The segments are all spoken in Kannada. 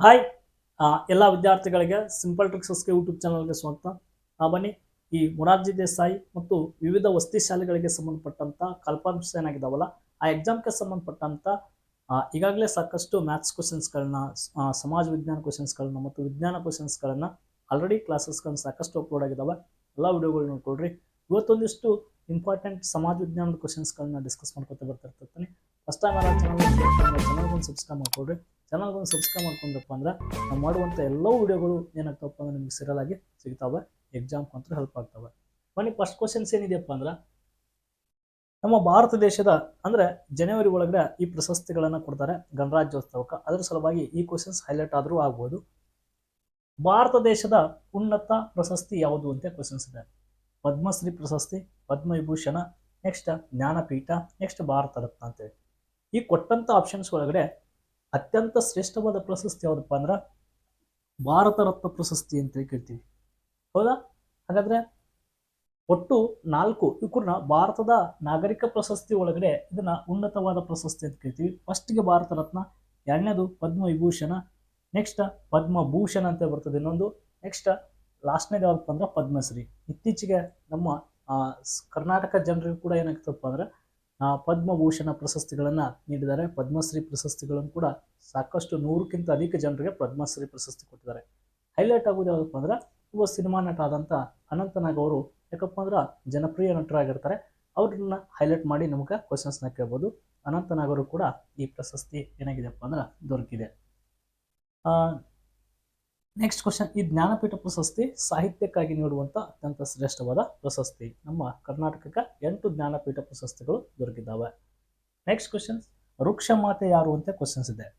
ಹಾಯ್ ಎಲ್ಲ ವಿದ್ಯಾರ್ಥಿಗಳಿಗೆ ಸಿಂಪಲ್ ಟ್ರಿಕ್ಸಸ್ಗೆ ಯೂಟ್ಯೂಬ್ ಚಾನಲ್ಗೆ ಸ್ವಾಗತ. ಆ, ಬನ್ನಿ. ಈ ಮುರಾರ್ಜಿ ದೇಸಾಯಿ ಮತ್ತು ವಿವಿಧ ವಸತಿ ಶಾಲೆಗಳಿಗೆ ಸಂಬಂಧಪಟ್ಟಂತ ಕಲ್ಪಾಂಶ ಏನಾಗಿದಾವಲ್ಲ ಆ ಎಕ್ಸಾಮ್ಗೆ ಸಂಬಂಧಪಟ್ಟಂತ ಈಗಾಗಲೇ ಸಾಕಷ್ಟು ಮ್ಯಾಥ್ಸ್ ಕ್ವಶನ್ಸ್ಗಳನ್ನ ಸಮಾಜ ವಿಜ್ಞಾನ ಕ್ವಶನ್ಸ್ಗಳನ್ನ ಮತ್ತು ವಿಜ್ಞಾನ ಕ್ವಶನ್ಸ್ಗಳನ್ನ ಆಲ್ರೆಡಿ ಕ್ಲಾಸಸ್ಗಳನ್ನ ಸಾಕಷ್ಟು ಅಪ್ಲೋಡ್ ಆಗಿದಾವೆ. ಎಲ್ಲ ವಿಡಿಯೋಗಳು ನೋಡ್ಕೊಳ್ರಿ. ಇವತ್ತೊಂದಿಷ್ಟು ಇಂಪಾರ್ಟೆಂಟ್ ಸಮಾಜ ವಿಜ್ಞಾನದ ಕ್ವಶನ್ಸ್ಗಳನ್ನ ಡಿಸ್ಕಸ್ ಮಾಡ್ಕೊತಾ ಬರ್ತಿರ್ತೀನಿ first time channel channel subscribe ಮಾಡ್ಕೊಳ್ರಿ. ಚಾನಲ್ಗೊಂದು ಸಬ್ಸ್ಕ್ರೈಬ್ ಮಾಡ್ಕೊಂಡಪ್ಪ ಅಂದ್ರೆ ನಾವು ಮಾಡುವಂಥ ಎಲ್ಲ ವಿಡಿಯೋಗಳು ಏನಾಗ್ತವಪ್ಪ ಅಂದ್ರೆ ನಿಮ್ಗೆ ಆಗಿ ಸಿಗ್ತಾವೆ ಎಕ್ಸಾಮ್ ಅಂತೂ ಹೆಲ್ಪ್ ಆಗ್ತವೆ. ಬನ್ನಿ ಫಸ್ಟ್ ಕ್ವಶನ್ಸ್ ಏನಿದೆಯಪ್ಪ ಅಂದ್ರೆ, ನಮ್ಮ ಭಾರತ ದೇಶದ ಅಂದರೆ ಜನವರಿ ಒಳಗಡೆ ಈ ಪ್ರಶಸ್ತಿಗಳನ್ನು ಕೊಡ್ತಾರೆ ಗಣರಾಜ್ಯೋತ್ಸವಕ್ಕೆ. ಅದರ ಸಲುವಾಗಿ ಈ ಕ್ವಶನ್ಸ್ ಹೈಲೈಟ್ ಆದರೂ ಆಗ್ಬೋದು. ಭಾರತ ದೇಶದ ಉನ್ನತ ಪ್ರಶಸ್ತಿ ಯಾವುದು ಅಂತ ಕ್ವಶನ್ಸ್ ಇದೆ. ಪದ್ಮಶ್ರೀ ಪ್ರಶಸ್ತಿ, ಪದ್ಮವಿಭೂಷಣ ನೆಕ್ಸ್ಟ್ ಜ್ಞಾನಪೀಠ ನೆಕ್ಸ್ಟ್ ಭಾರತ ರತ್ನ ಅಂತೇಳಿ ಈ ಕೊಟ್ಟಂಥ ಆಪ್ಷನ್ಸ್ ಒಳಗಡೆ ಅತ್ಯಂತ ಶ್ರೇಷ್ಠವಾದ ಪ್ರಶಸ್ತಿ ಯಾವುದಪ್ಪ ಅಂದ್ರೆ ಭಾರತ ರತ್ನ ಪ್ರಶಸ್ತಿ ಅಂತ ಕೇಳ್ತೀವಿ. ಹೌದಾ? ಹಾಗಾದ್ರೆ ಒಟ್ಟು ನಾಲ್ಕು ಇವ್ರನ್ನ ಭಾರತದ ನಾಗರಿಕ ಪ್ರಶಸ್ತಿ ಒಳಗಡೆ ಇದನ್ನ ಉನ್ನತವಾದ ಪ್ರಶಸ್ತಿ ಅಂತ ಕೇಳ್ತೀವಿ. ಫಸ್ಟ್ಗೆ ಭಾರತ ರತ್ನ, ಎರಡನೇದು ಪದ್ಮ ವಿಭೂಷಣ ನೆಕ್ಸ್ಟ್ ಪದ್ಮಭೂಷಣ ಅಂತ ಬರ್ತದೆ ಇನ್ನೊಂದು ನೆಕ್ಸ್ಟ್ ಲಾಸ್ಟ್ನೇದು ಯಾವ್ದಪ್ಪ ಅಂದ್ರೆ ಪದ್ಮಶ್ರೀ. ಇತ್ತೀಚೆಗೆ ನಮ್ಮ ಕರ್ನಾಟಕ ಜನರಿಗೂ ಕೂಡ ಏನಾಗ್ತದಪ್ಪ ಅಂದ್ರೆ ಪದ್ಮಭೂಷಣ ಪ್ರಶಸ್ತಿಗಳನ್ನು ನೀಡಿದ್ದಾರೆ. ಪದ್ಮಶ್ರೀ ಪ್ರಶಸ್ತಿಗಳನ್ನು ಕೂಡ ಸಾಕಷ್ಟು ನೂರಕ್ಕಿಂತ ಅಧಿಕ ಜನರಿಗೆ ಪದ್ಮಶ್ರೀ ಪ್ರಶಸ್ತಿ ಕೊಟ್ಟಿದ್ದಾರೆ. ಹೈಲೈಟ್ ಆಗೋದು ಯಾವುದಪ್ಪ ಅಂದ್ರೆ ಒಬ್ಬ ಸಿನಿಮಾ ನಟ ಆದಂಥ ಅನಂತನಾಗ್ ಅವರು. ಯಾಕಪ್ಪ ಅಂದ್ರೆ ಜನಪ್ರಿಯ ನಟರಾಗಿರ್ತಾರೆ. ಅವ್ರನ್ನ ಹೈಲೈಟ್ ಮಾಡಿ ನಮಗೆ ಕ್ವಶನ್ಸ್ನ ಕೇಳ್ಬೋದು. ಅನಂತನಾಗ್ ಅವರು ಕೂಡ ಈ ಪ್ರಶಸ್ತಿ ಏನಾಗಿದೆಪ್ಪ ಅಂದ್ರೆ ದೊರಕಿದೆ. ನೆಕ್ಸ್ಟ್ ಕ್ವಶನ್ ಈ ಜ್ಞಾನಪೀಠ ಪ್ರಶಸ್ತಿ ಸಾಹಿತ್ಯಕ್ಕಾಗಿ ನೀಡುವಂಥ ಅತ್ಯಂತ ಶ್ರೇಷ್ಠವಾದ ಪ್ರಶಸ್ತಿ. ನಮ್ಮ ಕರ್ನಾಟಕಕ್ಕೆ ಎಂಟು ಜ್ಞಾನಪೀಠ ಪ್ರಶಸ್ತಿಗಳು ದೊರಕಿದ್ದಾವೆ. ನೆಕ್ಸ್ಟ್ ಕ್ವಶನ್ಸ್ ವೃಕ್ಷಮಾತೆ ಯಾರು ಅಂತ ಕ್ವಶನ್ಸ್ ಇದೆ.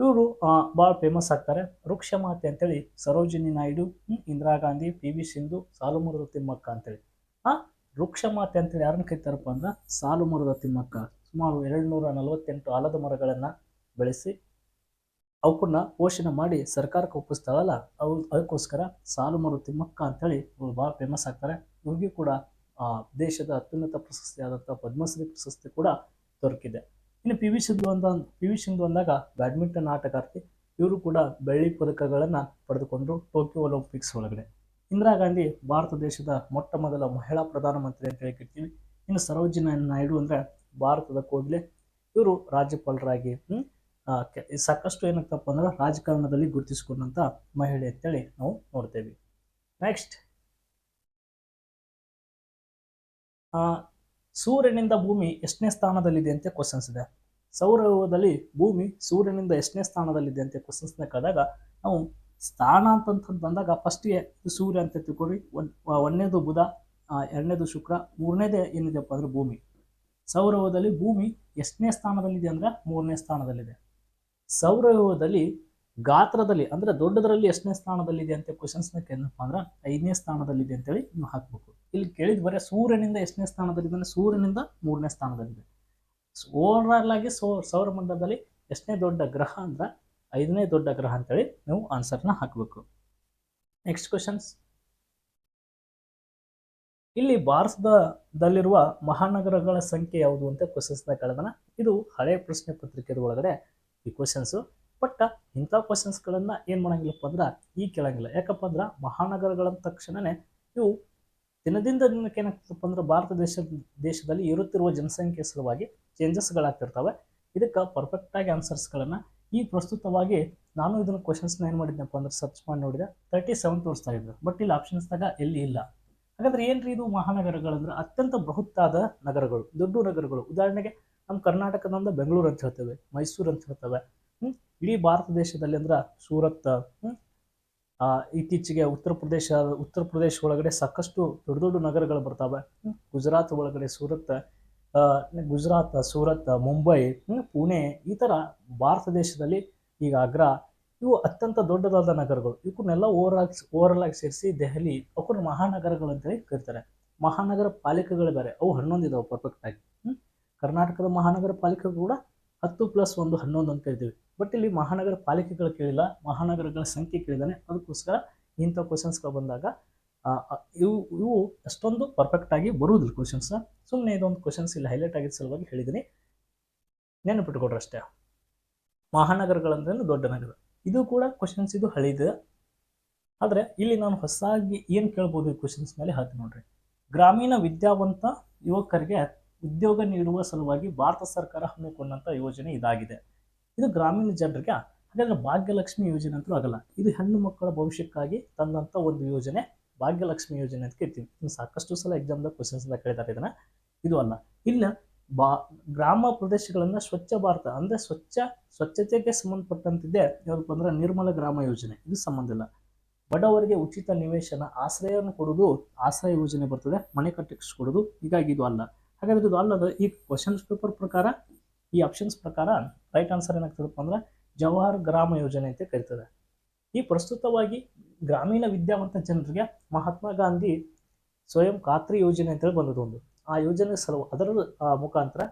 ಇವರು ಭಾಳ ಫೇಮಸ್ ಆಗ್ತಾರೆ. ವೃಕ್ಷಮಾತೆ ಅಂತೇಳಿ ಸರೋಜಿನಿ ನಾಯ್ಡು ಇಂದಿರಾ ಗಾಂಧಿ, ಪಿ ವಿ ಸಿಂಧು, ಸಾಲುಮರದ ತಿಮ್ಮಕ್ಕ ಅಂತೇಳಿ. ಆ, ವೃಕ್ಷಮಾತೆ ಅಂತೇಳಿ ಯಾರನ್ನು ಕರಿತಾರಪ್ಪ ಅಂದ್ರೆ ಸಾಲುಮರದ ತಿಮ್ಮಕ್ಕ. ಸುಮಾರು ಎರಡು ನೂರ ನಲವತ್ತೆಂಟು ಆಲದ ಮರಗಳನ್ನು ಬೆಳೆಸಿ ಅವಕ್ಕನ್ನ ಪೋಷಣೆ ಮಾಡಿ ಸರ್ಕಾರಕ್ಕೆ ಒಪ್ಪಿಸ್ತಾಳಲ್ಲ, ಅವು ಅದಕ್ಕೋಸ್ಕರ ಸಾಲು ಮರು ತಿಮ್ಮಕ್ಕ ಅಂತೇಳಿ ಇವ್ರು ಭಾಳ ಫೇಮಸ್ ಆಗ್ತಾರೆ. ಇವ್ರಿಗೂ ಕೂಡ ದೇಶದ ಅತ್ಯುನ್ನತ ಪ್ರಶಸ್ತಿ ಆದಂಥ ಪದ್ಮಶ್ರೀ ಪ್ರಶಸ್ತಿ ಕೂಡ ದೊರಕಿದೆ. ಇನ್ನು ಪಿ ವಿ ಸಿಂಧು ಅಂತ ಪಿ ವಿ ಸಿಂಧು ಅಂದಾಗ ಬ್ಯಾಡ್ಮಿಂಟನ್ ಆಟಗಾರ್ತಿ, ಇವರು ಕೂಡ ಬೆಳ್ಳಿ ಪದಕಗಳನ್ನು ಪಡೆದುಕೊಂಡ್ರು ಟೋಕಿಯೋ ಒಲಿಂಪಿಕ್ಸ್ ಒಳಗಡೆ. ಇಂದಿರಾ ಗಾಂಧಿ ಭಾರತ ದೇಶದ ಮೊಟ್ಟ ಮೊದಲ ಮಹಿಳಾ ಪ್ರಧಾನಮಂತ್ರಿ ಅಂತ ಹೇಳ್ಕಿರ್ತೀವಿ. ಇನ್ನು ಸರೋಜಿನಿ ನಾಯ್ಡು ಅಂದರೆ ಭಾರತದ ಕೋಗಿಲೆ ಇವರು ರಾಜ್ಯಪಾಲರಾಗಿ ಸಾಕಷ್ಟು ಏನಾಗ್ತಪ್ಪ ಅಂದ್ರೆ ರಾಜಕಾರಣದಲ್ಲಿ ಗುರುತಿಸಿಕೊಂಡಂತ ಮಹಿಳೆ ಅಂತೇಳಿ ನಾವು ನೋಡ್ತೇವೆ. ನೆಕ್ಸ್ಟ್ ಸೂರ್ಯನಿಂದ ಭೂಮಿ ಎಷ್ಟನೇ ಸ್ಥಾನದಲ್ಲಿದೆ ಅಂತ ಕ್ವಶನ್ಸ್ ಇದೆ. ಸೌರವದಲ್ಲಿ ಭೂಮಿ ಸೂರ್ಯನಿಂದ ಎಷ್ಟನೇ ಸ್ಥಾನದಲ್ಲಿದೆ ಅಂತ ಕ್ವಶನ್ಸ್ನ ಕಾದಾಗ ನಾವು ಸ್ಥಾನ ಅಂತಂತ ಬಂದಾಗ ಫಸ್ಟಿಗೆ ಸೂರ್ಯ ಅಂತ ತಿಳ್ಕೊಳ್ಳಿ. ಒನ್ ಒಂದನೇದು ಬುಧ ಎರಡನೇದು ಶುಕ್ರ, ಮೂರನೇದೇ ಏನಿದೆಪ್ಪ ಅಂದ್ರೆ ಭೂಮಿ. ಸೌರವದಲ್ಲಿ ಭೂಮಿ ಎಷ್ಟನೇ ಸ್ಥಾನದಲ್ಲಿದೆ ಅಂದ್ರೆ ಮೂರನೇ ಸ್ಥಾನದಲ್ಲಿದೆ. ಸೌರವ್ಯೂಹದಲ್ಲಿ ಗಾತ್ರದಲ್ಲಿ, ಅಂದ್ರೆ ದೊಡ್ಡದರಲ್ಲಿ ಎಷ್ಟನೇ ಸ್ಥಾನದಲ್ಲಿದೆ ಅಂತ ಕ್ವಶನ್ಸ್ನ ಕೇಳಪ್ಪ ಅಂದ್ರೆ ಐದನೇ ಸ್ಥಾನದಲ್ಲಿದೆ ಅಂತೇಳಿ ನೀವು ಹಾಕ್ಬೇಕು. ಇಲ್ಲಿ ಕೇಳಿದ ಬರೀ ಸೂರ್ಯನಿಂದ ಎಷ್ಟನೇ ಸ್ಥಾನದಲ್ಲಿದೆ ಅಂದ್ರೆ ಸೂರ್ಯನಿಂದ ಮೂರನೇ ಸ್ಥಾನದಲ್ಲಿದೆ. ಓವರಾಲ್ ಆಗಿ ಸೌ, ಸೌರಮಂಡಲದಲ್ಲಿ ಎಷ್ಟನೇ ದೊಡ್ಡ ಗ್ರಹ ಅಂದ್ರೆ ಐದನೇ ದೊಡ್ಡ ಗ್ರಹ ಅಂತೇಳಿ ನೀವು ಆನ್ಸರ್ನ ಹಾಕಬೇಕು. ನೆಕ್ಸ್ಟ್ ಕ್ವಶನ್ಸ್ ಇಲ್ಲಿ ಭಾರತದಲ್ಲಿರುವ ಮಹಾನಗರಗಳ ಸಂಖ್ಯೆ ಯಾವುದು ಅಂತ ಕ್ವಶನ್ಸ್ನ ಕೇಳಿದಾನ ಇದು ಹಳೆ ಪ್ರಶ್ನೆ ಪತ್ರಿಕೆದ ಒಳಗಡೆ ಈ ಕ್ವಶನ್ಸು ಬಟ್ ಇಂಥ ಕ್ವಶನ್ಸ್ಗಳನ್ನು ಏನು ಮಾಡೋಂಗಿಲ್ಲಪ್ಪ ಅಂದ್ರೆ ಈ ಕೇಳಂಗಿಲ್ಲ. ಯಾಕಪ್ಪ ಅಂದ್ರೆ ಮಹಾನಗರಗಳ ತಕ್ಷಣವೇ ಇವು ದಿನದಿಂದ ದಿನಕ್ಕೆ ಏನಾಗ್ತದಪ್ಪ ಅಂದ್ರೆ ಭಾರತ ದೇಶ, ದೇಶದಲ್ಲಿ ಇರುತ್ತಿರುವ ಜನಸಂಖ್ಯೆ ಸಲುವಾಗಿ ಚೇಂಜಸ್ಗಳಾಗ್ತಿರ್ತವೆ ಇದಕ್ಕೆ ಪರ್ಫೆಕ್ಟಾಗಿ ಆನ್ಸರ್ಸ್ಗಳನ್ನು ಈ ಪ್ರಸ್ತುತವಾಗಿ ನಾನು ಇದನ್ನು ಕ್ವಶನ್ಸ್ನ ಏನು ಮಾಡಿದ್ನಪ್ಪ ಅಂದ್ರೆ ಸರ್ಚ್ ಮಾಡಿ ನೋಡಿದೆ. ತರ್ಟಿ ಸೆವೆನ್ ತೋರಿಸ್ತಾ ಇದ್ರು. ಬಟ್ ಇಲ್ಲಿ ಆಪ್ಷನ್ಸ್ದಾಗ ಎಲ್ಲಿ ಇಲ್ಲ. ಹಾಗಾದ್ರೆ ಏನ್ರಿ ಇದು ಮಹಾನಗರಗಳಂದ್ರೆ ಅತ್ಯಂತ ಬೃಹತ್ತಾದ ನಗರಗಳು, ದೊಡ್ಡ ನಗರಗಳು. ಉದಾಹರಣೆಗೆ ನಮ್ಮ ಕರ್ನಾಟಕದಿಂದ ಬೆಂಗಳೂರು ಅಂತ ಹೇಳ್ತೇವೆ, ಮೈಸೂರು ಅಂತ ಹೇಳ್ತೇವೆ. ಹ್ಞೂ ಇಡೀ ಭಾರತ ದೇಶದಲ್ಲಿ ಅಂದ್ರೆ ಸೂರತ್ ಹ್ಞೂ ಇತ್ತೀಚೆಗೆ ಉತ್ತರ ಪ್ರದೇಶ ಉತ್ತರ ಪ್ರದೇಶ ಒಳಗಡೆ ಸಾಕಷ್ಟು ದೊಡ್ಡ ದೊಡ್ಡ ನಗರಗಳು ಬರ್ತಾವೆ. ಗುಜರಾತ್ ಒಳಗಡೆ ಸೂರತ್ ಗುಜರಾತ್, ಸೂರತ್, ಮುಂಬೈ ಪುಣೆ, ಈ ಥರ ಭಾರತ ದೇಶದಲ್ಲಿ ಈಗ ಆಗ್ರಾ. ಇವು ಅತ್ಯಂತ ದೊಡ್ಡದಾದ ನಗರಗಳು. ಇವಕ್ಕನ್ನೆಲ್ಲ ಓವರ್ ಆಗಿ ಓವರಲ್ ಆಗಿ ಸೇರಿಸಿ ದೆಹಲಿ ಅವ್ರ ಮಹಾನಗರಗಳು ಅಂತೇಳಿ ಕರೀತಾರೆ. ಮಹಾನಗರ ಪಾಲಿಕೆಗಳು ಬೇರೆ, ಅವು ಹನ್ನೊಂದು ಇದಾವೆ ಪರ್ಫೆಕ್ಟ್ ಆಗಿ. ಹ್ಮ್ ಕರ್ನಾಟಕದ ಮಹಾನಗರ ಪಾಲಿಕೆ ಕೂಡ ಹತ್ತು ಪ್ಲಸ್ ಒಂದು, ಹನ್ನೊಂದು ಅಂತ ಹೇಳ್ತೀವಿ ಬಟ್ ಇಲ್ಲಿ ಮಹಾನಗರ ಪಾಲಿಕೆಗಳು ಕೇಳಿಲ್ಲ, ಮಹಾನಗರಗಳ ಸಂಖ್ಯೆ ಕೇಳಿದಾನೆ ಅದಕ್ಕೋಸ್ಕರ ಇಂಥ ಕ್ವಶನ್ಸ್ಗಳು ಬಂದಾಗ ಇವು ಇವು ಅಷ್ಟೊಂದು ಪರ್ಫೆಕ್ಟ್ ಆಗಿ ಬರುವುದಿಲ್ಲ ಕ್ವಶನ್ಸ್ ಸುಮ್ಮನೆ ಇದೊಂದು ಕ್ವಶನ್ಸ್ ಇಲ್ಲಿ ಹೈಲೈಟ್ ಆಗಿದ್ದ ಸಲುವಾಗಿ ಹೇಳಿದ್ದೀನಿ. ನೆನಪಿಟ್ಕೊಡ್ರಿ ಅಷ್ಟೇ ಮಹಾನಗರಗಳಂದ್ರೆ ದೊಡ್ಡ ನಗರ? ಇದು ಕೂಡ ಕ್ವಶನ್ಸ್ ಇದು ಹಳಿದ. ಆದರೆ ಇಲ್ಲಿ ನಾನು ಹೊಸಾಗಿ ಏನು ಕೇಳ್ಬೋದು ಈ ಕ್ವಶನ್ಸ್ ಮೇಲೆ ಹತ್ತಿ ನೋಡ್ರಿ. ಗ್ರಾಮೀಣ ವಿದ್ಯಾವಂತ ಯುವಕರಿಗೆ ಉದ್ಯೋಗ ನೀಡುವ ಸಲುವಾಗಿ ಭಾರತ ಸರ್ಕಾರ ಹಮ್ಮಿಕೊಂಡಂಥ ಯೋಜನೆ ಇದಾಗಿದೆ. ಇದು ಗ್ರಾಮೀಣ ಜನರಿಗೆ ಹಾಗಾದ್ರೆ ಭಾಗ್ಯಲಕ್ಷ್ಮಿ ಯೋಜನೆ ಅಂತೂ ಆಗಲ್ಲ. ಇದು ಹೆಣ್ಣು ಮಕ್ಕಳ ಭವಿಷ್ಯಕ್ಕಾಗಿ ತಂದಂಥ ಒಂದು ಯೋಜನೆ, ಭಾಗ್ಯಲಕ್ಷ್ಮಿ ಯೋಜನೆ ಅಂತ ಕೇಳ್ತೀವಿ. ಇನ್ನು ಸಾಕಷ್ಟು ಸಲ ಎಕ್ಸಾಮ್ದಾಗ ಕ್ವಶನ್ಸ್ ಕೇಳಿದ್ದಾರೆ ಇದನ್ನ. ಇದು ಅಲ್ಲ. ಇಲ್ಲ, ಬಾ, ಗ್ರಾಮ ಪ್ರದೇಶಗಳನ್ನ ಸ್ವಚ್ಛ ಭಾರತ ಅಂದ್ರೆ ಸ್ವಚ್ಛ, ಸ್ವಚ್ಛತೆಗೆ ಸಂಬಂಧಪಟ್ಟಂತಿದ್ದೆ ಯಾವ್ದಪ್ಪ ಅಂದ್ರೆ ನಿರ್ಮಲ ಗ್ರಾಮ ಯೋಜನೆ. ಇದು ಸಂಬಂಧ ಇಲ್ಲ. ಬಡವರಿಗೆ ಉಚಿತ ನಿವೇಶನ, ಆಶ್ರಯವನ್ನು ಕೊಡೋದು ಆಶ್ರಯ ಯೋಜನೆ ಬರ್ತದೆ. ಮನೆ ಕಟ್ಟಿಸ್ಕೊಡೋದು ಹೀಗಾಗಿ ಇದು ಅಲ್ಲ. ಹಾಗಾದ್ರೆ ಇದು ಅಲ್ಲದ ಈ ಕ್ವಶನ್ಸ್ ಪೇಪರ್ ಪ್ರಕಾರ, ಈ ಆಪ್ಷನ್ಸ್ ಪ್ರಕಾರ ರೈಟ್ ಆನ್ಸರ್ ಏನಾಗ್ತದಪ್ಪ ಅಂದ್ರೆ ಜವಾಹರ್ ಗ್ರಾಮ ಯೋಜನೆ ಅಂತ ಕರೀತದೆ. ಈ ಪ್ರಸ್ತುತವಾಗಿ ಗ್ರಾಮೀಣ ವಿದ್ಯಾವಂತ ಜನರಿಗೆ ಮಹಾತ್ಮ ಗಾಂಧಿ ಸ್ವಯಂ ಖಾತ್ರಿ ಯೋಜನೆ ಅಂತೇಳಿ ಬಂದದ್ದು ಒಂದು. ಆ ಯೋಜನೆ ಸಲುವ ಅದರ ಮುಖಾಂತರ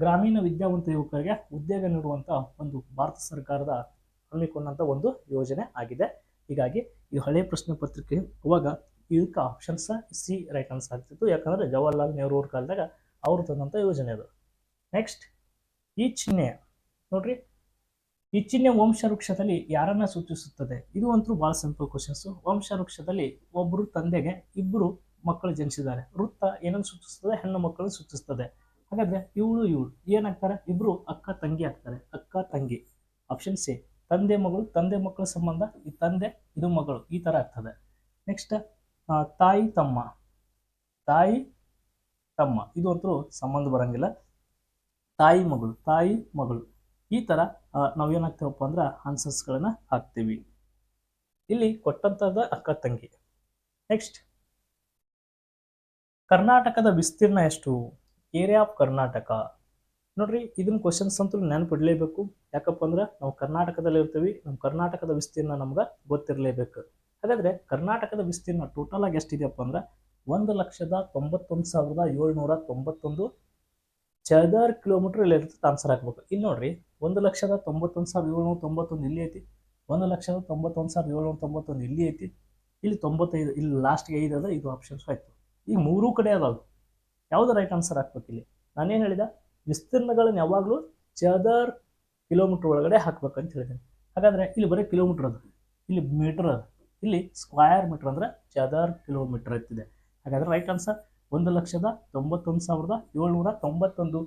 ಗ್ರಾಮೀಣ ವಿದ್ಯಾವಂತ ಯುವಕರಿಗೆ ಉದ್ಯೋಗ ನೀಡುವಂಥ ಒಂದು ಭಾರತ ಸರ್ಕಾರದ ಹಮ್ಮಿಕೊಂಡಂಥ ಒಂದು ಯೋಜನೆ ಆಗಿದೆ. ಹೀಗಾಗಿ ಈ ಹಳೆಯ ಪ್ರಶ್ನೆ ಪತ್ರಿಕೆ ಅವಾಗ ಇದಕ್ಕೆ ಆಪ್ಷನ್ಸ್ ಸಿ ರೈಟ್ ಆನ್ಸರ್ ಆಗ್ತಿತ್ತು. ಯಾಕಂದ್ರೆ ಜವಾಹರ್ಲಾಲ್ ನೆಹರು ಅವ್ರ ಕಾಲದಾಗ ಅವ್ರು ತಂದಂಥ ಯೋಜನೆ ಅದು. ನೆಕ್ಸ್ಟ್ ಈ ಚಿಹ್ನೆ. ನೋಡ್ರಿ, ಈ ಚಿಹ್ನೆ ವಂಶ ವೃಕ್ಷದಲ್ಲಿ ಯಾರನ್ನ ಸೂಚಿಸುತ್ತದೆ? ಇದು ಅಂತೂ ಭಾಳ ಸಿಂಪಲ್ ಕ್ವಶನ್ಸ್ ವಂಶ ವೃಕ್ಷದಲ್ಲಿ ಒಬ್ಬರು ತಂದೆಗೆ ಇಬ್ಬರು ಮಕ್ಕಳು ಜನಿಸಿದ್ದಾರೆ. ವೃತ್ತ ಏನನ್ನು ಸೂಚಿಸ್ತದೆ ಹೆಣ್ಣು ಮಕ್ಕಳನ್ನು ಸೂಚಿಸ್ತದೆ ಹಾಗಾದ್ರೆ ಇವಳು ಇವಳು. ಏನಾಗ್ತಾರೆ? ಇಬ್ಬರು ಅಕ್ಕ ತಂಗಿ ಆಗ್ತಾರೆ. ಅಕ್ಕ ತಂಗಿ. ಆಪ್ಷನ್ ಸಿ ತಂದೆ ಮಗಳು, ತಂದೆ ಮಕ್ಕಳ ಸಂಬಂಧ, ಈ ತಂದೆ, ಇದು ಮಗಳು. ಈ ತರ ಆಗ್ತದೆ. ನೆಕ್ಸ್ಟ್ ತಾಯಿ, ತಮ್ಮ. ತಾಯಿ, ತಮ್ಮ. ಇದು ಅಂತೂ ಸಂಬಂಧ ಬರಂಗಿಲ್ಲ. ತಾಯಿ, ಮಗಳು. ತಾಯಿ, ಮಗಳು. ಈ ನಾವು ನಾವೇನಾಗ್ತೇವಪ್ಪ ಅಂದ್ರೆ ಆನ್ಸರ್ಸ್ಗಳನ್ನು ಹಾಕ್ತೀವಿ. ಇಲ್ಲಿ ಕೊಟ್ಟಂತದ ಅಕ್ಕ, ತಂಗಿ. ನೆಕ್ಸ್ಟ್ ಕರ್ನಾಟಕದ ವಿಸ್ತೀರ್ಣ ಎಷ್ಟು? ಏರಿಯಾ ಆಫ್ ಕರ್ನಾಟಕ ನೋಡ್ರಿ ಇದನ್ನ ಕ್ವಶನ್ಸ್ ಅಂತೂ ನೆನಪಿಡ್ಲೇಬೇಕು. ಯಾಕಪ್ಪ ಅಂದ್ರೆ, ನಾವು ಕರ್ನಾಟಕದಲ್ಲಿ ಇರ್ತೀವಿ ನಮ್ಮ ಕರ್ನಾಟಕದ ವಿಸ್ತೀರ್ಣ ನಮ್ಗೆ ಗೊತ್ತಿರಲೇಬೇಕು. ಹಾಗಾದ್ರೆ ಕರ್ನಾಟಕದ ವಿಸ್ತೀರ್ಣ ಟೋಟಲ್ ಆಗಿ ಎಷ್ಟಿದೆಯಪ್ಪ ಅಂದ್ರೆ ಒಂದು ಲಕ್ಷದ ತೊಂಬತ್ತೊಂದು ಸಾವಿರದ ಏಳ್ನೂರ ತೊಂಬತ್ತೊಂದು ಚದರ್ ಕಿಲೋಮೀಟರ್ ಇಲ್ಲಿ ಇರ್ತದೆ ಆನ್ಸರ್ ಹಾಕ್ಬೇಕು. ಇಲ್ಲಿ ನೋಡ್ರಿ, ಒಂದು ಲಕ್ಷದ ತೊಂಬತ್ತೊಂದು ಸಾವಿರದ ಏಳ್ನೂರ ತೊಂಬತ್ತೊಂದು ಇಲ್ಲಿ ಐತಿ, ಒಂದು ಲಕ್ಷದ ತೊಂಬತ್ತೊಂದು ಸಾವಿರದ ಏಳ್ನೂರ ತೊಂಬತ್ತೊಂದು ಇಲ್ಲಿ ಐತಿ, ಇಲ್ಲಿ ತೊಂಬತ್ತೈದು, ಇಲ್ಲಿ ಲಾಸ್ಟ್ಗೆ ಐದು ಅದ, ಇದು ಆಪ್ಷನ್ಸ್ ಆಯಿತು. ಈಗ ಮೂರೂ ಕಡೆ ಅದಾವೆ. ಯಾವುದು ರೈಟ್ ಆನ್ಸರ್ ಹಾಕ್ಬೇಕು ಇಲ್ಲಿ? ನಾನೇನು ಹೇಳಿದ? ವಿಸ್ತೀರ್ಣಗಳನ್ನು ಯಾವಾಗಲೂ ಚದರ್ ಕಿಲೋಮೀಟರ್ ಒಳಗಡೆ ಹಾಕ್ಬೇಕಂತ ಹೇಳಿದ್ದೀನಿ ಹಾಗಾದ್ರೆ ಇಲ್ಲಿ ಬರೀ ಕಿಲೋಮೀಟರ್ ಅದು, ಇಲ್ಲಿ ಮೀಟರ್ ಅದು. ಇಲ್ಲಿ ಸ್ಕ್ವಯರ್ ಮೀಟರ್ ಅಂದ್ರೆ ಚದರ್ ಕಿಲೋಮೀಟರ್ ಎತ್ತಿದೆ ಹಾಗಾದ್ರೆ ರೈಟ್ ಆನ್ಸರ್ ಒಂದು ಲಕ್ಷದ ತೊಂಬತ್ತೊಂದು ಸಾವಿರದ ಏಳ್ನೂರ ತೊಂಬತ್ತೊಂದು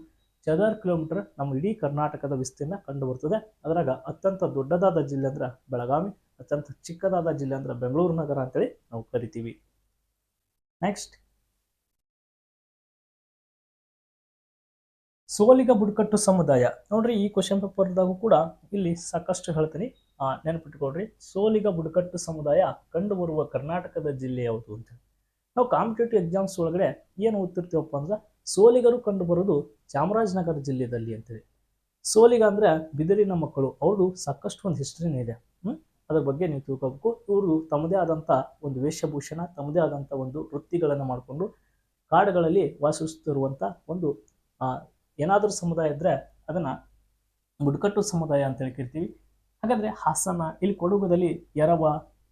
ಚದರ್ ಕಿಲೋಮೀಟರ್ ನಮ್ಮ ಇಡೀ ಕರ್ನಾಟಕದ ವಿಸ್ತೀರ್ಣ ಕಂಡು ಬರ್ತದೆ ಅದ್ರಾಗ ಅತ್ಯಂತ ದೊಡ್ಡದಾದ ಜಿಲ್ಲೆ ಅಂದ್ರೆ ಬೆಳಗಾವಿ, ಅತ್ಯಂತ ಚಿಕ್ಕದಾದ ಜಿಲ್ಲೆ ಅಂದ್ರೆ ಬೆಂಗಳೂರು ನಗರ ಅಂತೇಳಿ ನಾವು ಕರಿತೀವಿ. ನೆಕ್ಸ್ಟ್ ಸೋಲಿಗ ಬುಡಕಟ್ಟು ಸಮುದಾಯ. ನೋಡ್ರಿ ಈ ಕ್ವಶನ್ ಪೇಪರ್ದಾಗೂ ಕೂಡ ಇಲ್ಲಿ ಸಾಕಷ್ಟು ಹೇಳ್ತೀನಿ. ನೆನಪಿಟ್ಕೊಳ್ರಿ. ಸೋಲಿಗ ಬುಡಕಟ್ಟು ಸಮುದಾಯ ಕಂಡುಬರುವ ಕರ್ನಾಟಕದ ಜಿಲ್ಲೆ ಯಾವುದು ಅಂತ. ನಾವು ಕಾಂಪಿಟೇಟಿವ್ ಎಕ್ಸಾಮ್ಸ್ ಒಳಗಡೆ ಏನು ಓದ್ತಿರ್ತೀವಪ್ಪ ಅಂದ್ರೆ ಸೋಲಿಗರು ಕಂಡುಬರೋದು ಚಾಮರಾಜನಗರ ಜಿಲ್ಲೆಯಲ್ಲಿ ಅಂತೇಳಿ. ಸೋಲಿಗ ಅಂದ್ರೆ ಬಿದಿರಿನ ಮಕ್ಕಳು ಅವ್ರದ್ದು ಸಾಕಷ್ಟು ಒಂದು ಹಿಸ್ಟ್ರಿನೇ ಇದೆ. ಹ್ಮ್? ಅದ್ರ ಬಗ್ಗೆ ನೀವು ತಿಳ್ಕೊಬೇಕು. ಇವರು ತಮ್ಮದೇ ಆದಂಥ ಒಂದು ವೇಷಭೂಷಣ, ತಮ್ಮದೇ ಆದಂಥ ಒಂದು ವೃತ್ತಿಗಳನ್ನು ಮಾಡಿಕೊಂಡು ಕಾಡುಗಳಲ್ಲಿ ವಾಸಿಸುತ್ತಿರುವಂಥ ಒಂದು ಏನಾದರೂ ಸಮುದಾಯ ಇದ್ದರೆ ಅದನ್ನು ಬುಡಕಟ್ಟು ಸಮುದಾಯ ಅಂತ ಕರಿತೀವಿ. ಹಾಗಾದರೆ ಹಾಸನ ಇಲ್ಲಿ ಕೊಡಗುದಲ್ಲಿ ಎರವ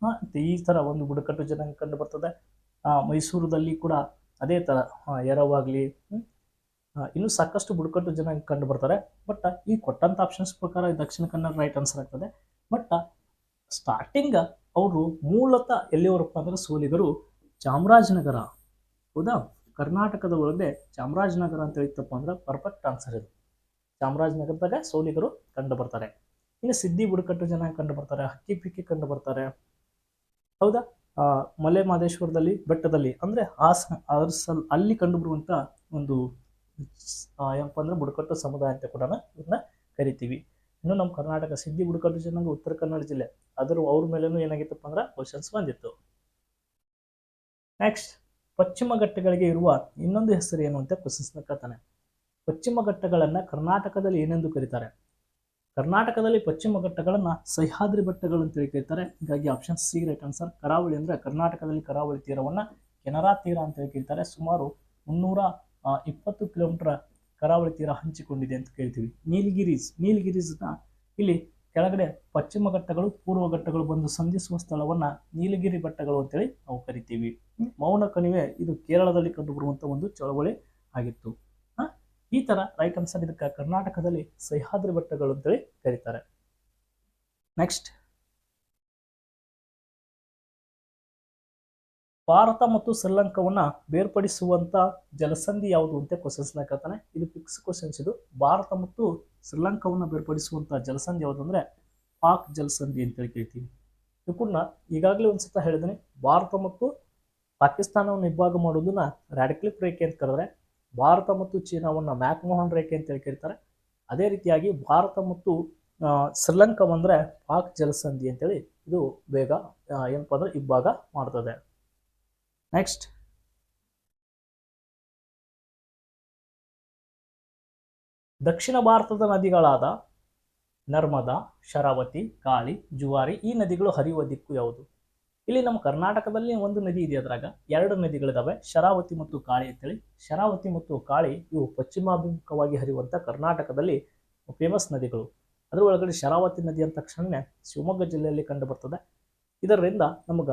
ಆ, ಈ ಥರ ಒಂದು ಬುಡಕಟ್ಟು ಜನಾಂಗ ಕಂಡು ಬರ್ತದೆ. ಮೈಸೂರದಲ್ಲಿ ಕೂಡ ಅದೇ ಥರ ಯರವಾಗಲಿ ಇನ್ನೂ ಸಾಕಷ್ಟು ಬುಡಕಟ್ಟು ಜನಾಂಗ ಕಂಡು ಬರ್ತಾರೆ. ಬಟ್ ಈ ಕೊಟ್ಟಂಥ ಆಪ್ಷನ್ಸ್ ಪ್ರಕಾರ ದಕ್ಷಿಣ ಕನ್ನಡ ರೈಟ್ ಆನ್ಸರ್ ಆಗ್ತದೆ. ಬಟ್ ಸ್ಟಾರ್ಟಿಂಗ್ ಅವರು ಮೂಲತಃ ಎಲ್ಲಿಯವರಪ್ಪ ಅಂದ್ರೆ ಸೋಲಿಗರು ಚಾಮರಾಜನಗರ. ಹೌದಾ? ಕರ್ನಾಟಕದ ಒಳಗೆ ಚಾಮರಾಜನಗರ ಅಂತ ಹೇಳಿತ್ತಪ್ಪ ಅಂದ್ರೆ ಪರ್ಫೆಕ್ಟ್ ಆನ್ಸರ್ ಇದು. ಚಾಮರಾಜನಗರದಾಗ ಸೋಲಿಗರು ಕಂಡು ಬರ್ತಾರೆ. ಇನ್ನು ಸಿದ್ಧಿ ಬುಡಕಟ್ಟು ಜನ ಕಂಡು ಬರ್ತಾರೆ, ಹಕ್ಕಿ ಪಿಕ್ಕಿ ಕಂಡು ಬರ್ತಾರೆ. ಹೌದಾ? ಮಲೆ ಮಹದೇಶ್ವರದಲ್ಲಿ ಬೆಟ್ಟದಲ್ಲಿ, ಅಂದ್ರೆ ಆಸ ಅರ್ಸಲ್ ಅಲ್ಲಿ ಕಂಡು ಬರುವಂತ ಒಂದು ಏನಪ್ಪ ಅಂದ್ರೆ ಬುಡಕಟ್ಟು ಸಮುದಾಯ ಅಂತ ಕೂಡ ಇದನ್ನ ಕರಿತೀವಿ. ಇನ್ನು ನಮ್ಮ ಕರ್ನಾಟಕ ಸಿದ್ಧಿ ಬುಡಕಟ್ಟು ಜನಾಂಗ ಉತ್ತರ ಕನ್ನಡ ಜಿಲ್ಲೆ ಅದರ ಅವ್ರ ಮೇಲೇನು ಏನಾಗಿತ್ತಪ್ಪ ಅಂದ್ರೆ ಕ್ವಶನ್ಸ್ ಬಂದಿತ್ತು. ನೆಕ್ಸ್ಟ್ ಪಶ್ಚಿಮ ಘಟ್ಟಗಳಿಗೆ ಇರುವ ಇನ್ನೊಂದು ಹೆಸರು ಏನು ಅಂತ ಕ್ವಶನ್ಸ್ನ ಕೇಳ್ತಾನೆ. ಪಶ್ಚಿಮ ಘಟ್ಟಗಳನ್ನ ಕರ್ನಾಟಕದಲ್ಲಿ ಏನೆಂದು ಕರೀತಾರೆ? ಕರ್ನಾಟಕದಲ್ಲಿ ಪಶ್ಚಿಮ ಘಟ್ಟಗಳನ್ನು ಸಹ್ಯಾದ್ರಿ ಬೆಟ್ಟಗಳು ಅಂತೇಳಿ ಕರೀತಾರೆ ಹೀಗಾಗಿ ಆಪ್ಷನ್ ಸಿ ರೈಟ್ ಆನ್ಸರ್ ಕರಾವಳಿ ಅಂದ್ರೆ ಕರ್ನಾಟಕದಲ್ಲಿ ಕರಾವಳಿ ತೀರವನ್ನ ಕೆನರಾ ತೀರ ಅಂತೇಳಿ ಕರೀತಾರೆ ಸುಮಾರು ಮುನ್ನೂರ ಇಪ್ಪತ್ತು ಕಿಲೋಮೀಟರ್ ಕರಾವಳಿ ತೀರ ಹಂಚಿಕೊಂಡಿದೆ ಅಂತ ಕೇಳ್ತೀವಿ ನೀಲಗಿರೀಸ್ ನೀಲಗಿರೀಸ್ನ ಇಲ್ಲಿ ಕೆಳಗಡೆ ಪಶ್ಚಿಮ ಘಟ್ಟಗಳು ಪೂರ್ವ ಘಟ್ಟಗಳು ಬಂದು ಸಂಧಿಸುವ ಸ್ಥಳವನ್ನು ನೀಲಗಿರಿ ಬೆಟ್ಟಗಳು ಅಂತೇಳಿ ನಾವು ಕರಿತೀವಿ. ಮೌನ ಕಣಿವೆ ಇದು ಕೇರಳದಲ್ಲಿ ಕಂಡುಬರುವಂಥ ಒಂದು ಚಳವಳಿ ಆಗಿತ್ತು? ಈ ತರ ರೈಟ್ ಆನ್ಸರ್ ಇದಕ್ಕೆ ಕರ್ನಾಟಕದಲ್ಲಿ ಸಹ್ಯಾದ್ರಿ ಬೆಟ್ಟಗಳು ಅಂತೇಳಿ ಕರೀತಾರೆ. ನೆಕ್ಸ್ಟ್ ಭಾರತ ಮತ್ತು ಶ್ರೀಲಂಕಾವನ್ನ ಬೇರ್ಪಡಿಸುವಂತ ಜಲಸಂಧಿ ಯಾವುದು ಅಂತ ಕ್ವಶನ್ಸ್ ಹಾಕತಾನೆ ಇದು ಫಿಕ್ಸ್ ಕ್ವಶನ್ಸ್ ಇದು. ಭಾರತ ಮತ್ತು ಶ್ರೀಲಂಕಾವನ್ನ ಬೇರ್ಪಡಿಸುವಂತ ಜಲಸಂಧಿ ಯಾವುದು ಅಂದ್ರೆ ಪಾಕ್ ಜಲಸಂಧಿ ಅಂತೇಳಿ ಕೇಳ್ತೀವಿ ಇದಕ್ಕೂ ಈಗಾಗಲೇ ಒಂದ್ಸತ ಹೇಳಿದ್ದೀನಿ ಭಾರತ ಮತ್ತು ಪಾಕಿಸ್ತಾನವನ್ನು ಇಬ್ಬಾಗ ಮಾಡೋದನ್ನ ರ್ಯಾಡಿಕ್ಲಿಪ್ ರೇಖೆ ಅಂತ ಕರೆದ್ರೆ ಭಾರತ ಮತ್ತು ಚೀನಾವನ್ನ ಮ್ಯಾಕ್ಮೋಹನ್ ರೇಖೆ ಅಂತ ಕರೀತಾರೆ. ಅದೇ ರೀತಿಯಾಗಿ ಭಾರತ ಮತ್ತು ಶ್ರೀಲಂಕಾ ಬಂದ್ರೆ ಪಾಕ್ ಜಲಸಂಧಿ ಅಂತೇಳಿ ಇದು ಬೇಗ ಏನಪ್ಪ ಅಂದ್ರೆ ಇಬ್ಬಾಗ ಮಾಡ್ತದೆ. ನೆಕ್ಸ್ಟ್ ದಕ್ಷಿಣ ಭಾರತದ ನದಿಗಳಾದ ನರ್ಮದಾ, ಶರಾವತಿ, ಕಾಳಿ, ಜುವಾರಿ ಈ ನದಿಗಳು ಹರಿಯುವ ದಿಕ್ಕು ಯಾವುದು? ಇಲ್ಲಿ ನಮ್ಮ ಕರ್ನಾಟಕದಲ್ಲಿ ಒಂದು ನದಿ ಇದೆ ಅದ್ರಾಗ. ಎರಡು ನದಿಗಳಿದಾವೆ. ಶರಾವತಿ ಮತ್ತು ಕಾಳಿ ಅಂತೇಳಿ. ಶರಾವತಿ ಮತ್ತು ಕಾಳಿ ಇವು ಪಶ್ಚಿಮಾಭಿಮುಖವಾಗಿ ಹರಿಯುವಂತ ಕರ್ನಾಟಕದಲ್ಲಿ ಫೇಮಸ್ ನದಿಗಳು. ಅದರ ಒಳಗಡೆ ಶರಾವತಿ ನದಿ ಅಂದ ತಕ್ಷಣ ಶಿವಮೊಗ್ಗ ಜಿಲ್ಲೆಯಲ್ಲಿ ಕಂಡು ಬರ್ತದೆ ಇದರಿಂದ ನಮಗ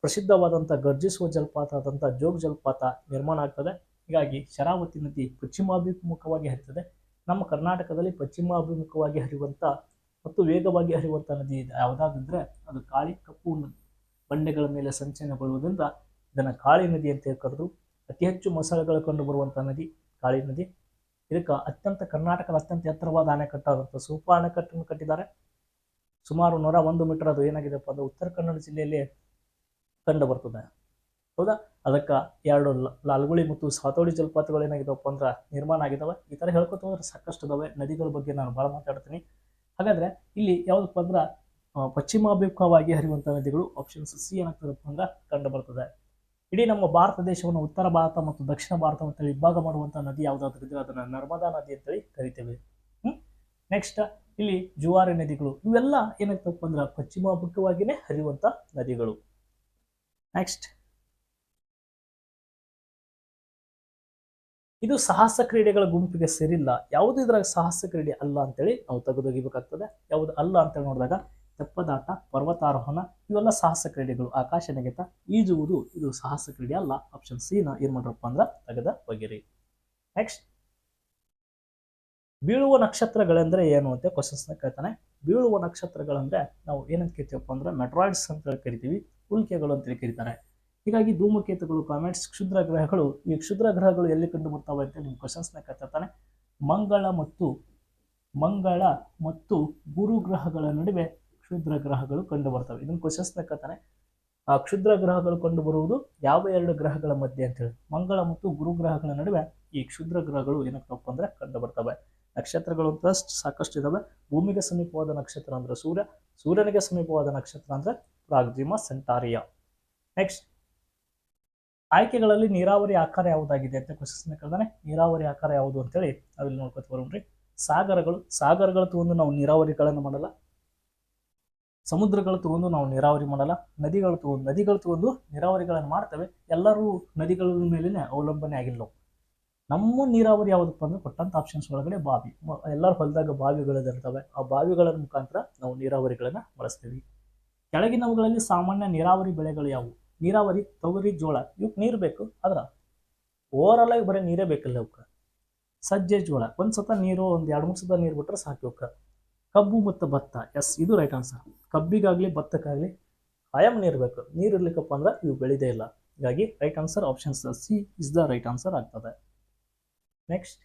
ಪ್ರಸಿದ್ಧವಾದಂಥ ಗರ್ಜಿಸುವ ಜಲಪಾತ ಆದಂಥ ಜೋಗ್ ಜಲಪಾತ ನಿರ್ಮಾಣ ಆಗ್ತದೆ. ಹೀಗಾಗಿ ಶರಾವತಿ ನದಿ ಪಶ್ಚಿಮಾಭಿಮುಖವಾಗಿ ಹರಿತದೆ. ನಮ್ಮ ಕರ್ನಾಟಕದಲ್ಲಿ ಪಶ್ಚಿಮಾಭಿಮುಖವಾಗಿ ಹರಿಯುವಂಥ ಮತ್ತು ವೇಗವಾಗಿ ಹರಿಯುವಂಥ ನದಿ ಇದೆ ಯಾವುದಾದ್ರೆ ಅದು ಕಾಳಿ ಕಪ್ಪು ನ- ಬಂಡೆಗಳ ಮೇಲೆ ಸಂಚಯನಗೊಳ್ಳುವುದರಿಂದ ಇದನ್ನು ಕಾಳಿ ನದಿ ಅಂತ ಕರೆದು ಅತಿ ಹೆಚ್ಚು ಮೊಸಳೆಗಳು ಕಂಡು ಬರುವಂಥ ನದಿ, ಕಾಳಿ ನದಿ. ಇದಕ್ಕೆ ಅತ್ಯಂತ ಕರ್ನಾಟಕದ ಅತ್ಯಂತ ಎತ್ತರವಾದ ಅಣೆಕಟ್ಟಾದಂಥ ಸೂಪ ಅಣೆಕಟ್ಟನ್ನು ಕಟ್ಟಿದ್ದಾರೆ. ಸುಮಾರು ನೂರ ಒಂದು ಮೀಟರ್ ಅದು ಏನಾಗಿದೆಪ್ಪ ಅಂದ್ರೆ ಉತ್ತರ ಕನ್ನಡ ಜಿಲ್ಲೆಯಲ್ಲಿ ಕಂಡು ಬರ್ತದೆ. ಹೌದಾ? ಅದಕ್ಕೆ ಎರಡು ಲಾಲ್ಗುಳಿ ಮತ್ತು ಸಾತೋಡಿ ಜಲಪಾತಗಳು ಏನಾಗಿದಾವಪ್ಪ ಅಂದ್ರೆ ನಿರ್ಮಾಣ ಆಗಿದಾವೆ. ಈ ಥರ ಹೇಳ್ಕೊತ ಹೋದ್ರೆ ಸಾಕಷ್ಟು ಇದಾವೆ. ನದಿಗಳ ಬಗ್ಗೆ ನಾನು ಭಾಳ ಮಾತಾಡ್ತೀನಿ. ಹಾಗಾದ್ರೆ ಇಲ್ಲಿ ಯಾವುದಪ್ಪ ಅಂದ್ರೆ ಪಶ್ಚಿಮಾಭಿಮುಖವಾಗಿ ಹರಿಯುವಂಥ ನದಿಗಳು ಆಪ್ಷನ್ಸ್ ಸಿ ಏನಾಗ್ತದಪ್ಪ ಅಂದ್ರೆ ಕಂಡು ಬರ್ತದೆ. ಇಡೀ ನಮ್ಮ ಭಾರತ ದೇಶವನ್ನು ಉತ್ತರ ಭಾರತ ಮತ್ತು ದಕ್ಷಿಣ ಭಾರತ ಅಂತೇಳಿ ವಿಭಾಗ ಮಾಡುವಂಥ ನದಿ ಯಾವುದಾದ್ರಿದ್ರೆ ಅದನ್ನು ನರ್ಮದಾ ನದಿ ಅಂತೇಳಿ ಕರಿತೇವೆ. ನೆಕ್ಸ್ಟ್ ಇಲ್ಲಿ ಜುವಾರಿ ನದಿಗಳು, ಇವೆಲ್ಲ ಏನಾಗ್ತಪ್ಪ ಅಂದ್ರೆ ಪಶ್ಚಿಮಾಭಿಮುಖವಾಗಿಯೇ ಹರಿಯುವಂಥ ನದಿಗಳು. ನೆಕ್ಸ್ಟ್ ಇದು ಸಾಹಸ ಕ್ರೀಡೆಗಳ ಗುಂಪಿಗೆ ಸೇರಿಲ್ಲ. ಯಾವುದು ಇದ್ರಾಗ ಸಾಹಸ ಕ್ರೀಡೆ ಅಲ್ಲ ಅಂತೇಳಿ ನಾವು ತೆಗೆದೊಗಿಬೇಕಾಗ್ತದೆ ಯಾವುದು ಅಲ್ಲ ಅಂತೇಳಿ ನೋಡಿದಾಗ ತೆಪ್ಪದಾಟ, ಪರ್ವತಾರೋಹಣ ಇವೆಲ್ಲ ಸಾಹಸ ಕ್ರೀಡೆಗಳು. ಆಕಾಶ ನೆಗೆತ ಈಜುವುದು ಇದು ಸಾಹಸ ಕ್ರೀಡೆ ಅಲ್ಲ. ಆಪ್ಷನ್ ಸಿ ನ ಏನ್ ಮಾಡ್ರಪ್ಪ ಅಂದ್ರೆ ತೆಗೆದ ಬಗೆರಿ ನೆಕ್ಸ್ಟ್ ಬೀಳುವ ನಕ್ಷತ್ರಗಳೆಂದ್ರೆ ಏನು ಅಂತ ಕ್ವಶನ್ಸ್ನ ಕೇಳ್ತಾನೆ. ಬೀಳುವ ನಕ್ಷತ್ರಗಳಂದ್ರೆ ನಾವು ಏನಂತ ಕೇಳ್ತೀವಪ್ಪ ಅಂದ್ರೆ ಮೆಟ್ರಾಯ್ಡ್ಸ್ ಅಂತ ಕರಿತೀವಿ, ಉಲ್ಕೆಗಳು ಅಂತೇಳಿ ಕರೀತಾರೆ. ಹೀಗಾಗಿ ಧೂಮಕೇತುಗಳು, ಕಾಮೆಂಟ್ಸ್, ಕ್ಷುದ್ರ ಗ್ರಹಗಳು, ಈ ಕ್ಷುದ್ರ ಗ್ರಹಗಳು ಎಲ್ಲಿ ಕಂಡು ಬರ್ತಾವೆ ಅಂತ ನಿಮ್ಮ ಕ್ವಶನ್ಸ್ನ ಕೇಳ್ತಾನೆ ಮಂಗಳ ಮತ್ತು ಮಂಗಳ ಮತ್ತು ಗುರು ಗ್ರಹಗಳ ನಡುವೆ ಕ್ಷುದ್ರ ಗ್ರಹಗಳು ಕಂಡು ಬರ್ತವೆ. ಇದನ್ನು ಕ್ವಶನ್ಸ್ ಬೇಕಾತಾನೆ ಆ ಕ್ಷುದ್ರ ಗ್ರಹಗಳು ಕಂಡು ಬರುವುದು ಯಾವ ಎರಡು ಗ್ರಹಗಳ ಮಧ್ಯೆ ಅಂತ ಹೇಳಿ. ಮಂಗಳ ಮತ್ತು ಗುರು ಗ್ರಹಗಳ ನಡುವೆ ಈ ಕ್ಷುದ್ರ ಗ್ರಹಗಳು ಏನಕ್ಕಪ್ಪ ಅಂದ್ರೆ ಕಂಡು ಬರ್ತವೆ. ನಕ್ಷತ್ರಗಳು ಅಂತ ಸಾಕಷ್ಟು ಇದಾವೆ. ಭೂಮಿಗೆ ಸಮೀಪವಾದ ನಕ್ಷತ್ರ ಅಂದ್ರೆ ಸೂರ್ಯ, ಸೂರ್ಯನಿಗೆ ಸಮೀಪವಾದ ನಕ್ಷತ್ರ ಅಂದ್ರೆ ಪ್ರಾಗ್ಜಿಮ, ಸೆಂಟಾರಿಯಾ. ನೆಕ್ಸ್ಟ್. ಆಯ್ಕೆಗಳಲ್ಲಿ ನೀರಾವರಿ ಆಕಾರ ಯಾವುದಾಗಿದೆ ಅಂತ ಕ್ವಶನ್ ಕೇಳ್ದಾನೆ ನೀರಾವರಿ ಆಕಾರ ಯಾವುದು ಅಂತೇಳಿ ನಾವಿಲ್ಲಿ ನೋಡ್ಕೊತ ಬರೋಣ್ರಿ ಸಾಗರಗಳು ಸಾಗರಗಳ ತಗೊಂಡು ನಾವು ನೀರಾವರಿಗಳನ್ನು ಮಾಡಲ್ಲ. ಸಮುದ್ರಗಳು ತಗೊಂಡು ನಾವು ನೀರಾವರಿ ಮಾಡಲ್ಲ, ನದಿಗಳು ತಗೊಂಡು ನದಿಗಳು ತಗೊಂಡು ನೀರಾವರಿಗಳನ್ನು ಮಾಡ್ತವೆ. ಎಲ್ಲರೂ ನದಿಗಳ ಮೇಲೇ ಅವಲಂಬನೆ ಆಗಿಲ್ಲ. ನಮ್ಮ ನೀರಾವರಿ ಯಾವುದಪ್ಪ ಅಂದ್ರೆ ಕೊಟ್ಟಂತ ಆಪ್ಷನ್ಸ್ ಒಳಗಡೆ ಬಾವಿ. ಎಲ್ಲರ ಹೊಲದಾಗ ಬಾವಿಗಳಿರ್ತವೆ. ಆ ಬಾವಿಗಳ ಮುಖಾಂತರ ನಾವು ನೀರಾವರಿಗಳನ್ನ ಬಳಸ್ತೀವಿ. ಕೆಳಗಿನವುಗಳಲ್ಲಿ ಸಾಮಾನ್ಯ ನೀರಾವರಿ ಬೆಳೆಗಳು ಯಾವುವು? ನೀರಾವರಿ, ತೊಗರಿ, ಜೋಳ. ಇವಕ್ಕೆ ನೀರು ಬೇಕು, ಆದ್ರೆ ಓವರಾಲ್ ಆಗಿ ಬರೀ ನೀರೇ ಬೇಕಲ್ಲ ಅವಕ್ಕೆ ಸಜ್ಜೆ, ಜೋಳ. ಒಂದು ಸತ ನೀರು, ಒಂದು ಎರಡು ಮೂರು ಸತ ನೀರು ಬಿಟ್ರೆ ಸಾಕು ಇವಕ್ಕೆ ಕಬ್ಬು ಮತ್ತು ಭತ್ತ. ಎಸ್ ಇದು ರೈಟ್ ಆನ್ಸರ್ ಕಬ್ಬಿಗಾಗಲಿ, ಭತ್ತಕ್ಕಾಗಲಿ ಆಯಾಮ ನೀರಬೇಕು ನೀರು ಇರ್ಲಿಕ್ಕಪ್ಪ ಅಂದ್ರೆ ಇವು ಬೆಳೆದೇ ಇಲ್ಲ. ಹೀಗಾಗಿ right answer options C is the right answer ಆಗ್ತದೆ. ನೆಕ್ಸ್ಟ್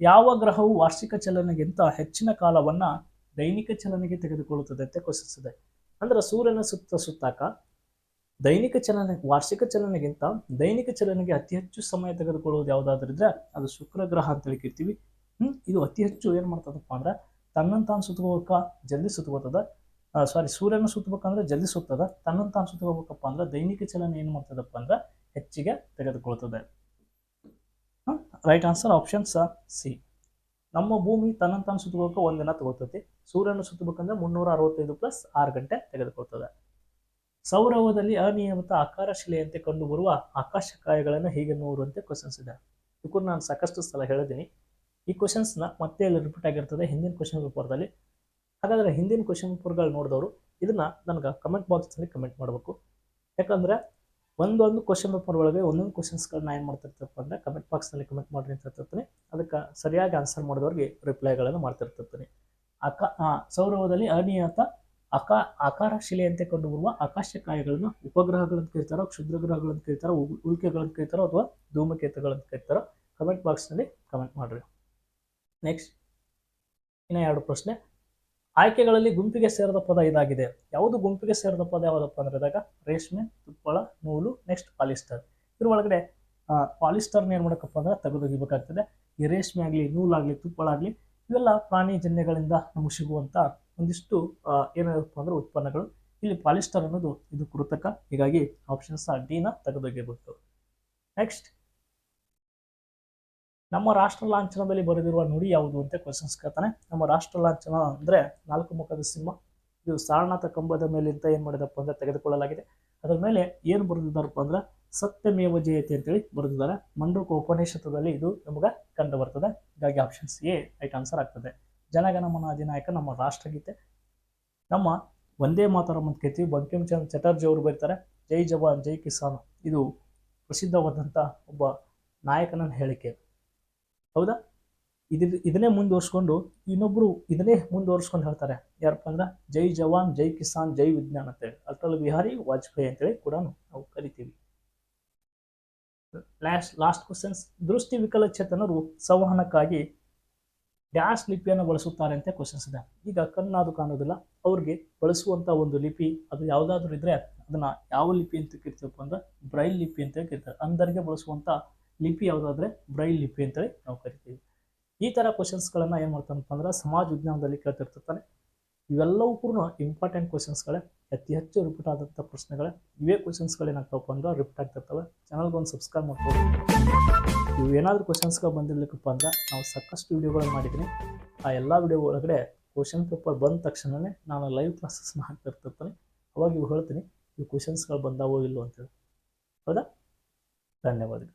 ಯಾವ ಗ್ರಹವು ವಾರ್ಷಿಕ ಚಲನೆಗಿಂತ ಹೆಚ್ಚಿನ ಕಾಲವನ್ನ ದೈನಿಕ ಚಲನೆಗೆ ತೆಗೆದುಕೊಳ್ಳುತ್ತದೆ ಅಂತ ಕ್ವಶನ್ಸ್ ಇದೆ. ಅಂದ್ರೆ ಸೂರ್ಯನ ಸುತ್ತ ಸುತ್ತಾಕ ದೈನಿಕ ಚಲನೆ, ವಾರ್ಷಿಕ ಚಲನೆಗಿಂತ ದೈನಿಕ ಚಲನೆಗೆ ಅತಿ ಹೆಚ್ಚು ಸಮಯ ತೆಗೆದುಕೊಳ್ಳುವುದು ಯಾವುದಾದ್ರಿದ್ರೆ ಅದು ಶುಕ್ರ ಗ್ರಹ ಅಂತ ಹೇಳಿ ಕರಿತೀವಿ ಇದು ಅತಿ ಹೆಚ್ಚು ಏನ್ ಮಾಡ್ತದಪ್ಪ ಅಂದ್ರೆ ತನ್ನಂತ ತಾನು ಜಲ್ದಿ ಸುತ್ತಕೋತದ ಸಾರಿ ಸೂರ್ಯನ ಸುತ್ತಬೇಕಂದ್ರೆ ಜಲ್ದಿ ಸುತ್ತದ ತನ್ನಂತ ತಾನು ಅಂದ್ರೆ ದೈನಿಕ ಚಲನೆ ಏನ್ ಮಾಡ್ತದಪ್ಪ ಅಂದ್ರೆ ಹೆಚ್ಚಿಗೆ ತೆಗೆದುಕೊಳ್ತದೆ. ರೈಟ್ ಆನ್ಸರ್ ಆಪ್ಷನ್ ಸಿ ನಮ್ಮ ಭೂಮಿ ತನ್ನಂತ ತಾನು ಸುತ್ತಬೇಕು ಒಂದಿನ ತಗೋತೈತಿ. ಸೂರ್ಯನ ಸುತ್ತಬೇಕಂದ್ರೆ ಮುನ್ನೂರ ಅರವತ್ತೈದು ಪ್ಲಸ್ ಆರು ಗಂಟೆ ತೆಗೆದುಕೊಳ್ತದೆ. ಸೌರವದಲ್ಲಿ ಅನಿಯಮಿತ ಆಕಾರ ಶಿಲೆಯಂತೆ ಕಂಡುಬರುವ ಆಕಾಶಕಾಯಗಳನ್ನು ಹೀಗೆ ನೋಡುವಂತೆ ಕ್ವಶನ್ಸ್ ಇದೆ. ಇದಕ್ಕೂ ನಾನು ಸಾಕಷ್ಟು ಸಲ ಹೇಳಿದ್ದೀನಿ. ಈ ಕ್ವಶನ್ಸ್ನ ಮತ್ತೆ ಇಲ್ಲಿ ರಿಪೀಟ್ ಆಗಿರ್ತದೆ ಹಿಂದಿನ ಕ್ವಶನ್ ಪೇಪರ್ದಲ್ಲಿ ಹಾಗಾದ್ರೆ ಹಿಂದಿನ ಕ್ವಶನ್ ಪೇಪರ್ಗಳು ನೋಡಿದವರು, ಇದನ್ನು ನನಗೆ ಕಮೆಂಟ್ ಬಾಕ್ಸ್ನಲ್ಲಿ ಕಮೆಂಟ್ ಮಾಡಬೇಕು. ಯಾಕಂದ್ರೆ ಒಂದೊಂದು ಕ್ವಶನ್ ಪೇಪರ್ ಒಳಗೆ ಒಂದೊಂದು ಕ್ವಶನ್ಸ್ಗಳನ್ನ ಏನು ಮಾಡ್ತಿರ್ತಪ್ಪ ಅಂದ್ರೆ ಕಮೆಂಟ್ ಬಾಕ್ಸ್ನಲ್ಲಿ ಕಮೆಂಟ್ ಮಾಡಿರಿ ಅಂತ ಹೇಳ್ತಿರ್ತೀನಿ. ಅದಕ್ಕೆ ಸರಿಯಾಗಿ ಆನ್ಸರ್ ಮಾಡಿದವ್ರಿಗೆ ರಿಪ್ಲೈಗಳನ್ನು ಮಾಡ್ತಿರ್ತಿರ್ತೀನಿ. ಅಕ ಸೌರವದಲ್ಲಿ ಅನಿಯತ ಅಕಾ ಆಕಾರ ಶಿಲೆಯಂತೆ ಕಂಡುಬರುವ ಆಕಾಶಕಾಯಗಳನ್ನು ಉಪಗ್ರಹಗಳನ್ನು ಕರಿತಾರೋ ಕ್ಷುದ್ರ ಗ್ರಹಗಳನ್ನು ಕರೀತಾರೋ ಉಲ್- ಉಲ್ಕೆಗಳನ್ನು ಕರಿತಾರೋ ಅಥವಾ ಧೂಮಕೇತುಗಳನ್ನು ಕರಿತಾರೋ ಕಮೆಂಟ್ ಬಾಕ್ಸ್ನಲ್ಲಿ ಕಮೆಂಟ್ ಮಾಡಿರಿ. ನೆಕ್ಸ್ಟ್ ಇನ್ನು ಎರಡು ಪ್ರಶ್ನೆ. ಆಯ್ಕೆಗಳಲ್ಲಿ ಗುಂಪಿಗೆ ಸೇರಿದ ಪದ ಇದಾಗಿದೆ. ಯಾವುದು ಗುಂಪಿಗೆ ಸೇರಿದ ಪದ ಯಾವುದಪ್ಪ ಅಂದ್ರೆ ಇದಾಗ ರೇಷ್ಮೆ ತುಪ್ಪಳ ನೂಲು ನೆಕ್ಸ್ಟ್ ಪಾಲಿಸ್ಟರ್ ಇದ್ರ ಒಳಗಡೆ ಪಾಲಿಸ್ಟರ್ನ ಏನು ಮಾಡಬೇಕಪ್ಪ ಅಂದ್ರೆ ತೆಗೆದೊಗಿಬೇಕಾಗ್ತದೆ ಈ ರೇಷ್ಮೆ ಆಗಲಿ ನೂಲಾಗಲಿ ತುಪ್ಪಳಾಗಲಿ ಇವೆಲ್ಲ ಪ್ರಾಣಿಜನ್ಯಗಳಿಂದ ನಮಗೆ ಸಿಗುವಂಥ ಒಂದಿಷ್ಟು ಆ, ಏನಿರಪ್ಪ ಅಂದ್ರೆ ಉತ್ಪನ್ನಗಳು. ಇಲ್ಲಿ ಪಾಲಿಸ್ಟರ್ ಅನ್ನೋದು ಇದು ಕೃತಕ. ಹೀಗಾಗಿ ಆಪ್ಷನ್ಸ್ ಡಿನ ತೆಗೆದೊಗಿಬೇಕು ನೆಕ್ಸ್ಟ್ ನಮ್ಮ ರಾಷ್ಟ್ರ ಲಾಂಛನದಲ್ಲಿ ಬರೆದಿರುವ ನುಡಿ ಯಾವುದು ಅಂತ ಕ್ವಶನ್ಸ್ ಕೇಳ್ತಾನೆ ನಮ್ಮ ರಾಷ್ಟ್ರ ಲಾಂಛನ ಅಂದ್ರೆ ನಾಲ್ಕು ಮುಖದ ಸಿಂಹ. ಇದು ಸಾರನಾಥ ಕಂಬದ ಮೇಲಿಂದ ಏನು ಮಾಡಿದಪ್ಪ ಅಂದರೆ ತೆಗೆದುಕೊಳ್ಳಲಾಗಿದೆ. ಅದರ ಮೇಲೆ ಏನು ಬರೆದಿದ್ದಾರಪ್ಪ ಅಂದ್ರೆ ಸತ್ಯಮೇವ ಜಯತೆ ಅಂತೇಳಿ ಬರೆದಿದ್ದಾರೆ. ಮಂಡೂಕ ಉಪನಿಷತ್ತದಲ್ಲಿ ಇದು ನಮಗೆ ಕಂಡು ಬರ್ತದೆ. ಹೀಗಾಗಿ ಆಪ್ಷನ್ಸ್ ಎ ರೈಟ್ ಆನ್ಸರ್ ಆಗ್ತದೆ. ಜನಗಣಮನ ಅಧಿನಾಯಕ ನಮ್ಮ ರಾಷ್ಟ್ರಗೀತೆ. ನಮ್ಮ ಒಂದೇ ಮಾತರಂ ಅಂತ ಕೇಳ್ತೀವಿ. ಬಂಕಿಂಚಂದ್ರ ಚಟರ್ಜಿ ಅವರು ಬರೀತಾರೆ. ಜೈ ಜವಾನ್, ಜೈ ಕಿಸಾನ್. ಇದು ಪ್ರಸಿದ್ಧವಾದಂಥ ಒಬ್ಬ ನಾಯಕನ ಹೇಳಿಕೆ. ಹೌದಾ? ಇದ್ರ ಇದನ್ನೇ ಮುಂದುವರ್ಸ್ಕೊಂಡು ಇನ್ನೊಬ್ರು ಇದನ್ನೇ ಮುಂದುವರ್ಸ್ಕೊಂಡು ಹೇಳ್ತಾರೆ. ಯಾರಪ್ಪ ಅಂದ್ರೆ, ಜೈ ಜವಾನ್, ಜೈ ಕಿಸಾನ್, ಜೈ ವಿಜ್ಞಾನ್ ಅಂತೇಳಿ ಅಟಲ್ ಬಿಹಾರಿ, ವಾಜಪೇಯಿ ಅಂತೇಳಿ ಕೂಡ ನಾವು ಕರಿತೀವಿ. ಲಾಸ್ಟ್ ಲಾಸ್ಟ್ ಕ್ವಶನ್ಸ್ ದೃಷ್ಟಿ ವಿಕಲಚೇತನರು ಸಂವಹನಕ್ಕಾಗಿ ಡ್ಯಾಶ್ ಲಿಪಿಯನ್ನು ಬಳಸುತ್ತಾರೆ ಅಂತ ಕ್ವಶನ್ಸ್ ಇದೆ. ಈಗ ಕಣ್ಣಾದು ಕಾಣೋದಿಲ್ಲ. ಅವ್ರಿಗೆ ಬಳಸುವಂತ ಒಂದು ಲಿಪಿ, ಅದು ಯಾವುದಾದ್ರೂ ಇದ್ರೆ ಅದನ್ನ ಯಾವ ಲಿಪಿ ಅಂತ ಕರಿತೀವಪ್ಪ ಅಂದ್ರೆ, ಬ್ರೈಲ್ ಲಿಪಿ ಅಂತ ಕರಿತಾರೆ. ಅಂದರಿಗೆ ಬಳಸುವಂತ ಲಿಪಿ ಯಾವುದಾದ್ರೆ ಬ್ರೈಲ್ ಲಿಪಿ ಅಂತೇಳಿ ನಾವು ಕರಿತೀವಿ. ಈ ಥರ ಕ್ವಶನ್ಸ್ಗಳನ್ನು ಏನು ಮಾಡ್ತಾನಪ್ಪ ಅಂದ್ರೆ ಸಮಾಜ ವಿಜ್ಞಾನದಲ್ಲಿ ಕೇಳ್ತಿರ್ತಾನೆ ಇವೆಲ್ಲವೂ ಕೂಡ ಇಂಪಾರ್ಟೆಂಟ್ ಕ್ವಶನ್ಸ್ಗಳೇ ಅತಿ ಹೆಚ್ಚು ರಿಪೀಟ್ ಆದಂಥ ಪ್ರಶ್ನೆಗಳೇ, ಇವೇ ಕ್ವಶನ್ಸ್ಗಳೇನಾಗ್ತಾವಪ್ಪ ಅಂದ್ರೆ ರಿಪೀಟ್ ಆಗ್ತಿರ್ತವೆ. ಚಾನಲ್ಗೆ ಒಂದು ಸಬ್ಸ್ಕ್ರೈಬ್ ಮಾಡ್ಕೊಳ್ಳಿ ಇವು ಏನಾದರೂ ಕ್ವಶನ್ಸ್ಗಳು ಬಂದಿರ್ಲಿಕ್ಕಪ್ಪ ಅಂದ್ರೆ ನಾವು ಸಾಕಷ್ಟು ವಿಡಿಯೋಗಳು ಮಾಡಿದ್ದೀನಿ. ಆ ಎಲ್ಲ ವಿಡಿಯೋ ಒಳಗಡೆ ಕ್ವಶನ್ ಪೇಪರ್ ಬಂದ ತಕ್ಷಣವೇ ನಾನು ಲೈವ್ ಕ್ಲಾಸಸ್ನ ಹಾಕ್ತಿರ್ತಿರ್ತಾನೆ ಅವಾಗ ಇವು ಹೇಳ್ತೀನಿ, ಇವು ಕ್ವಶನ್ಸ್ಗಳು ಬಂದಾವೋ ಇಲ್ಲೋ ಅಂತೇಳಿ. ಹೌದಾ? ಧನ್ಯವಾದಗಳು.